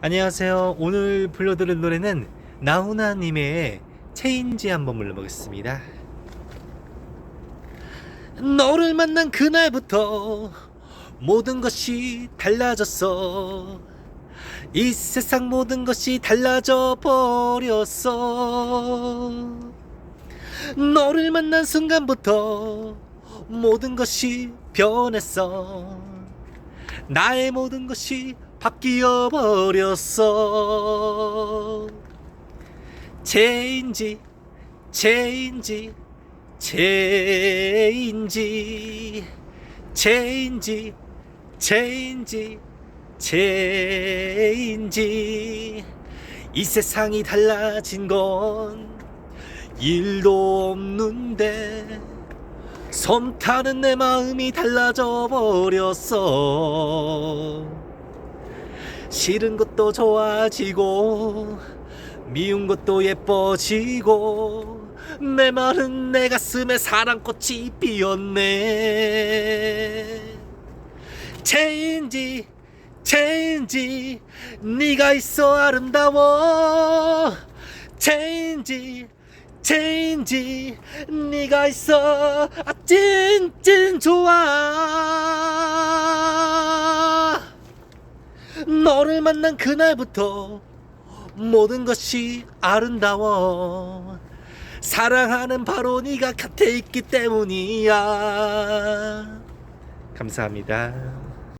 안녕하세요. 오늘 불러드릴 노래는 나훈아님의 체인지 한번 불러보겠습니다. 너를 만난 그날부터 모든 것이 달라졌어. 이 세상 모든 것이 달라져 버렸어. 너를 만난 순간부터 모든 것이 변했어. 나의 모든 것이 바뀌어 버렸어. 체인지, 체인지, 체인지, 체인지, 체인지, 체인지. 이 세상이 달라진 건 일도 없는데 섬 타는 내 마음이 달라져 버렸어. 싫은 것도 좋아지고 미운 것도 예뻐지고 내 마른 내 가슴에 사랑꽃이 피었네. 체인지 체인지 네가 있어 아름다워 체인지 체인지 네가 있어 아 찐찐 좋아 너를 만난 그날부터 모든 것이 아름다워. 사랑하는 바로 네가 곁에 있기 때문이야. 감사합니다